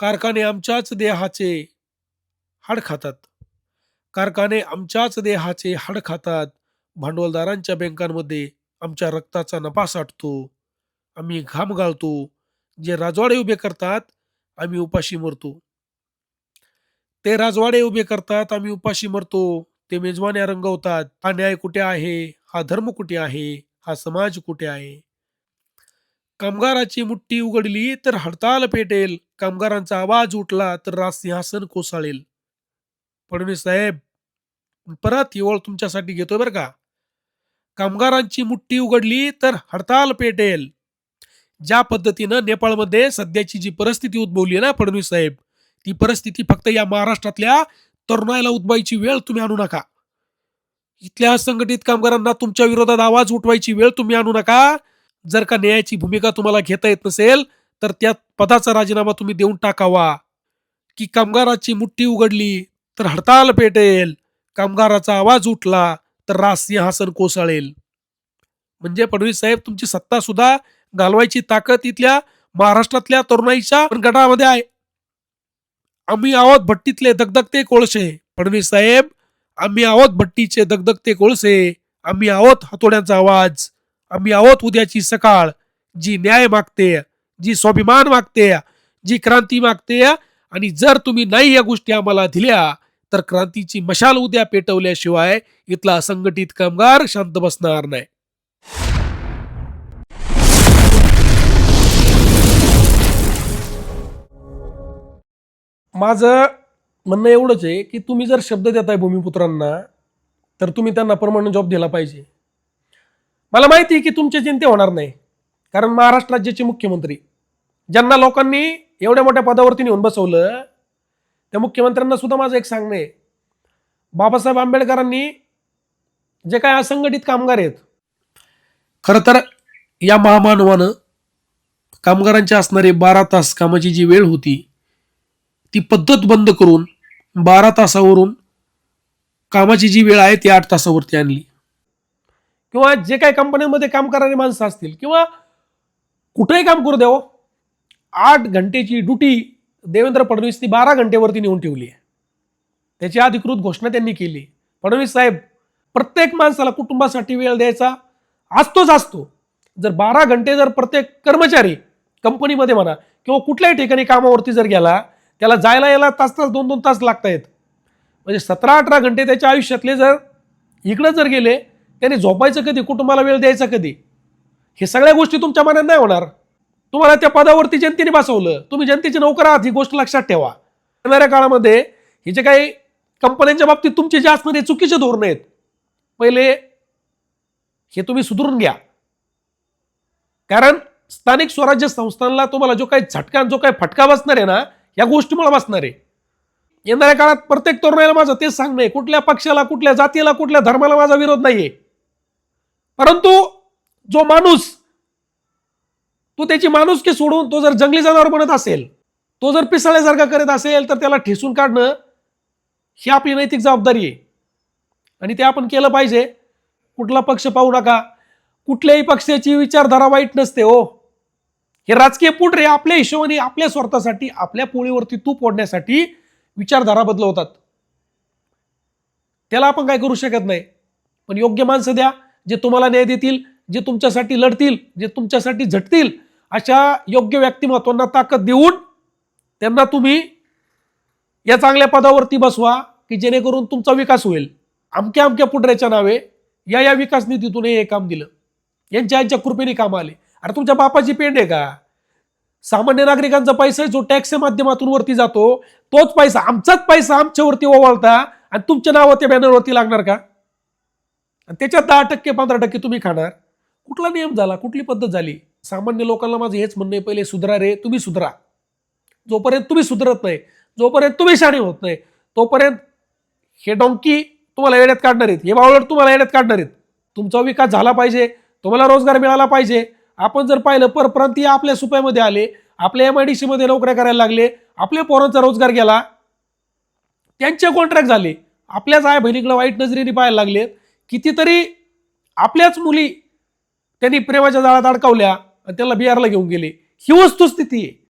कारखाने आमच्याच देहाचे हाड खातात. कारखाने आमच्याच देहाचे हाड खातात. भांडवलदारांच्या बँकांमध्ये आमच्या रक्ताचा नफा साठतो. आम्ही घाम गाळतो जे राजवाडे उभे करतात आम्ही उपाशी मरतो. ते राजवाडे उभे करतात आम्ही उपाशी मरतो. ते मेजवान्या रंगवतात. हा न्याय कुठे आहे? हा धर्म कुठे आहे? हा समाज कुठे आहे? कामगाराची मुठ्ठी उघडली तर हडताल पेटेल. कामगारांचा आवाज उठला तर राज सिंहासन कोसळेल. फडणवीस साहेब परत ही ओळ तुमच्यासाठी घेतोय बरं का? कामगारांची मुठ्ठी उघडली तर हडताल पेटेल. ज्या पद्धतीनं नेपाळमध्ये सध्याची जी परिस्थिती उद्भवली आहे ना फडणवीस साहेब ती परिस्थिती फक्त या महाराष्ट्रातल्या तरुणाईला उद्भवायची वेळ तुम्ही आणू नका. इथल्या असंघटित कामगारांना तुमच्या विरोधात आवाज उठवायची वेळ तुम्ही आणू नका. जर का न्यायाची भूमिका तुम्हाला घेता येत नसेल तर त्या पदाचा राजीनामा तुम्ही देऊन टाकावा. की कामगाराची मुठ्ठी उघडली तर हडताल पेटेल. कामगाराचा आवाज उठला तर राज सिंहासन कोसळेल. म्हणजे फडणवीस साहेब तुमची सत्ता सुद्धा घालवायची ताकद इथल्या महाराष्ट्रातल्या तरुणाईच्या गटामध्ये आहे. आम्ही आहोत भट्टीतले दगदगते कोळसे. फडणवीस साहेब आम्ही आहोत भट्टीचे दगदगते कोळसे. आम्ही आहोत हातोड्यांचा आवाज. आम्ही आहोत उद्याची सकाळ. जी न्याय मागते जी स्वाभिमान मागते जी क्रांती मागते आणि जर तुम्ही नाही या गोष्टी आम्हाला दिल्या तर क्रांतीची मशाल उद्या पेटवल्याशिवाय इथला असंघटित कामगार शांत बसणार नाही. माझं म्हणणं एवढंच आहे की तुम्ही जर शब्द देताय भूमिपुत्रांना तर तुम्ही त्यांना परमनंट जॉब दिला पाहिजे. मला माहिती आहे की तुमची चिंते होणार नाही. कारण महाराष्ट्र राज्याचे मुख्यमंत्री ज्यांना लोकांनी एवढ्या मोठ्या पदावरती नेऊन बसवलं त्या मुख्यमंत्र्यांना सुद्धा माझं एक सांगणं आहे. बाबासाहेब आंबेडकरांनी जे काय असंघटित कामगार आहेत खरं तर या महामानवानं कामगारांची असणारे बारा तास कामाची जी वेळ होती ती पद्धत बंद करून बारा तासावरून कामाची जी वेळ आहे ती आठ तासावरती आणली. किंवा जे काही कंपन्यांमध्ये काम करणारी माणसं असतील किंवा कुठेही काम करू द्यावं आठ घंटेची ड्युटी देवेंद्र फडणवीसनी बारा घंटेवरती नेऊन ठेवली आहे. त्याची अधिकृत घोषणा त्यांनी केली. फडणवीस साहेब प्रत्येक माणसाला कुटुंबासाठी वेळ द्यायचा असतोच असतो. जर बारा घंटे जर प्रत्येक कर्मचारी कंपनीमध्ये म्हणा किंवा कुठल्याही ठिकाणी कामावरती जर गेला त्याला जायला यायला तास तास दोन दोन तास लागतायत. म्हणजे सतरा अठरा घंटे त्याच्या आयुष्यातले जर इकडं जर गेले त्याने झोपायचं कधी? कुटुंबाला वेळ द्यायचा कधी? हे सगळ्या गोष्टी तुमच्या मनात नाही होणार. तुम्हाला त्या पदावरती जनतेने बसवलं. तुम्ही जनतेचे नोकर आहात ही गोष्ट लक्षात ठेवा. येणाऱ्या काळामध्ये हे जे काही कंपन्यांच्या बाबतीत तुमचे जे असणारे चुकीचे धोरण आहेत पहिले हे तुम्ही सुधारून घ्या. कारण स्थानिक स्वराज्य संस्थांना तुम्हाला जो काही झटका जो काही फटका बसणार आहे ना या गोष्टीमुळे बसणार आहे. येणाऱ्या काळात प्रत्येक तरुणाला माझं तेच सांगणं आहे. कुठल्या पक्षाला कुठल्या जातीला कुठल्या धर्माला माझा विरोध नाहीये. परंतु जो माणूस तो त्याची माणुसकी सोडून तो जर जंगली जनावर बनत असेल तो जर पिसाळ्यासारखा करत असेल तर त्याला ठेसून काढणं ही आपली नैतिक जबाबदारी आहे. आणि ते आपण केलं पाहिजे. कुठला पक्ष पाहू नका. कुठल्याही पक्षाची विचारधारा वाईट नसते हो. हे राजकीय पुढे आपल्या हिशोबाने आपल्या स्वार्थासाठी आपल्या पोळीवरती तूप ओढण्यासाठी विचारधारा बदलवतात. त्याला आपण काय करू शकत नाही. पण योग्य माणसं द्या. जे तुम्हाला न्याय देतील जे तुमच्यासाठी लढतील जे तुमच्यासाठी झटतील अशा योग्य व्यक्तिमत्वांना ताकद देऊन त्यांना तुम्ही या चांगल्या पदावरती बसवा की जेणेकरून तुमचा विकास होईल. अमक्या अमक्या पुढऱ्याच्या नावे या या विकास निधीतून हे काम दिलं. यांच्या यांच्या कृपेने काम आले. अरे तुमच्या बापाची पेंड आहे का? सामान्य नागरिकांचा पैसा जो टॅक्सच्या माध्यमातून वरती जातो तोच पैसा आमचाच पैसा आमच्यावरती ओवाळता आणि तुमच्या नावावर त्या बॅनरवरती लागणार का? आणि त्याच्यात दहा टक्के पंधरा टक्के तुम्ही खाणार. कुठला नियम झाला? कुठली पद्धत झाली? सामान्य लोकांना माझं हेच म्हणणं आहे पहिले सुधरा रे तुम्ही सुधरा. जोपर्यंत तुम्ही सुधरत नाही जोपर्यंत तुम्ही शाणे होत नाही तोपर्यंत हे डोंकी तुम्हाला येण्यात काढणार आहेत. हे बावळट तुम्हाला येण्यात काढणार आहेत. तुमचा विकास झाला पाहिजे तुम्हाला रोजगार मिळाला पाहिजे. आपण जर पाहिलं परप्रांतीय आपल्या सुप्यामध्ये आले आपल्या एम आय डी सीमध्ये नोकऱ्या करायला लागले आपल्या पोरांचा रोजगार गेला त्यांचे कॉन्ट्रॅक्ट झाले आपल्याच आई बहिणीकडे वाईट नजरेने पाहायला लागले कितीतरी आपल्याच मुली त्यांनी प्रेमाच्या जाळ्यात अडकवल्या आणि त्याला बिहारला घेऊन गेले. ही वस्तुस्थिती आहे.